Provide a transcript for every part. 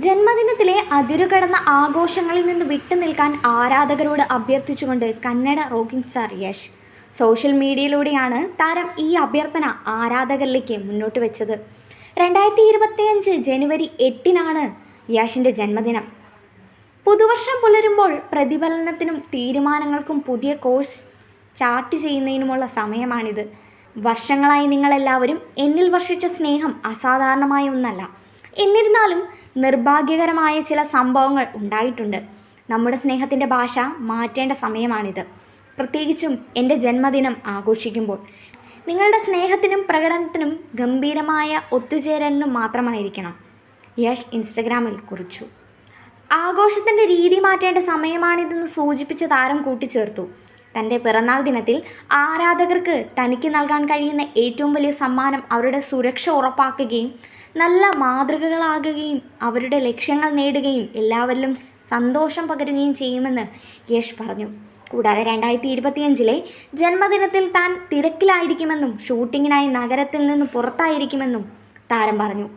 ജന്മദിനത്തിലെ അതിരുകടന്ന ആഘോഷങ്ങളിൽ നിന്ന് വിട്ടുനിൽക്കാൻ ആരാധകരോട് അഭ്യർത്ഥിച്ചുകൊണ്ട് Kannada rocking star Yash social മീഡിയയിലൂടെയാണ് താരം ഈ അഭ്യർത്ഥന ആരാധകരിലേക്ക് മുന്നോട്ട് വെച്ചത്. രണ്ടായിരത്തി ഇരുപത്തിയഞ്ച് ജനുവരി എട്ടിനാണ് യാഷിന്റെ ജന്മദിനം. പുതുവർഷം പുലരുമ്പോൾ പ്രതിഫലനത്തിനും തീരുമാനങ്ങൾക്കും പുതിയ കോഴ്സ് ചാർട്ട് ചെയ്യുന്നതിനുമുള്ള സമയമാണിത്. വർഷങ്ങളായി നിങ്ങളെല്ലാവരും എന്നിൽ വർഷിച്ച സ്നേഹം അസാധാരണമായ ഒന്നല്ല. എന്നിരുന്നാലും നിർഭാഗ്യകരമായ ചില സംഭവങ്ങൾ ഉണ്ടായിട്ടുണ്ട്. നമ്മുടെ സ്നേഹത്തിന്റെ ഭാഷ മാറ്റേണ്ട സമയമാണിത്. പ്രത്യേകിച്ചും എന്റെ ജന്മദിനം ആഘോഷിക്കുമ്പോൾ. നിങ്ങളുടെ സ്നേഹത്തിനും പ്രകടനത്തിനും ഗംഭീരമായ ഒത്തുചേരലിനും മാത്രമായിരിക്കണം. യശ് ഇൻസ്റ്റഗ്രാമിൽ കുറിച്ചു. ആഘോഷത്തിന്റെ രീതി മാറ്റേണ്ട സമയമാണിതെന്ന് സൂചിപ്പിച്ച താരം കൂട്ടിച്ചേർത്തു. തന്റെ പിറന്നാൾ ദിനത്തിൽ ആരാധകർക്ക് തനിക്ക് നൽകാൻ കഴിയുന്ന ഏറ്റവും വലിയ സമ്മാനം അവരുടെ സുരക്ഷ ഉറപ്പാക്കുകയും നല്ല മാതൃകകളാകുകയും അവരുടെ ലക്ഷ്യങ്ങൾ നേടുകയും എല്ലാവരിലും സന്തോഷം പകരുകയും ചെയ്യുമെന്ന് യേശ് പറഞ്ഞു. കൂടാതെ രണ്ടായിരത്തി ഇരുപത്തിയഞ്ചിലെ ജന്മദിനത്തിൽ താൻ തിരക്കിലായിരിക്കുമെന്നും ഷൂട്ടിങ്ങിനായി നഗരത്തിൽ നിന്ന് പുറത്തായിരിക്കുമെന്നും താരം പറഞ്ഞു.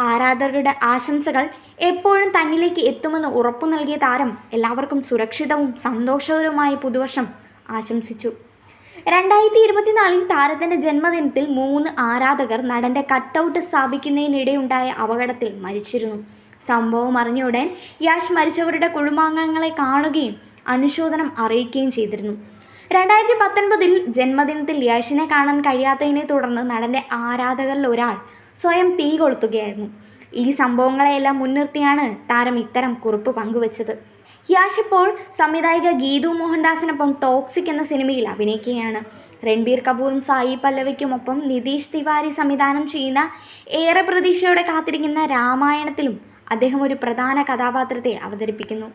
ആരാധകരുടെ ആശംസകൾ എപ്പോഴും തന്നിലേക്ക് എത്തുമെന്ന് ഉറപ്പു നൽകിയ താരം എല്ലാവർക്കും സുരക്ഷിതവും സന്തോഷകരവുമായ പുതുവർഷം ആശംസിച്ചു. രണ്ടായിരത്തി ഇരുപത്തിനാലിൽ താരത്തിന്റെ ജന്മദിനത്തിൽ മൂന്ന് ആരാധകർ നടന്റെ കട്ടൗട്ട് സ്ഥാപിക്കുന്നതിനിടെയുണ്ടായ അപകടത്തിൽ മരിച്ചിരുന്നു. സംഭവം അറിഞ്ഞ ഉടൻ യാഷ് മരിച്ചവരുടെ കുടുംബാംഗങ്ങളെ കാണുകയും അനുശോചനം അറിയിക്കുകയും ചെയ്തിരുന്നു. രണ്ടായിരത്തി പത്തൊൻപതിൽ ജന്മദിനത്തിൽ യാഷിനെ കാണാൻ കഴിയാത്തതിനെ തുടർന്ന് നടന്റെ ആരാധകരിൽ ഒരാൾ സ്വയം തീ കൊളുത്തുകയായിരുന്നു ഈ സംഭവങ്ങളെയെല്ലാം മുൻനിർത്തിയാണ് താരം ഇത്തരം കുറിപ്പ് പങ്കുവച്ചത്. യാഷ് ഇപ്പോൾ സംവിധായിക ഗീതു മോഹൻദാസിനൊപ്പം ടോക്സിക് എന്ന സിനിമയിൽ അഭിനയിക്കുകയാണ്. രൺബീർ കപൂറും സായി പല്ലവിക്കുമൊപ്പം നിതീഷ് തിവാരി സംവിധാനം ചെയ്യുന്ന ഏറെ പ്രതീക്ഷയോടെ കാത്തിരിക്കുന്ന രാമായണത്തിലും അദ്ദേഹം ഒരു പ്രധാന കഥാപാത്രത്തെ അവതരിപ്പിക്കുന്നു.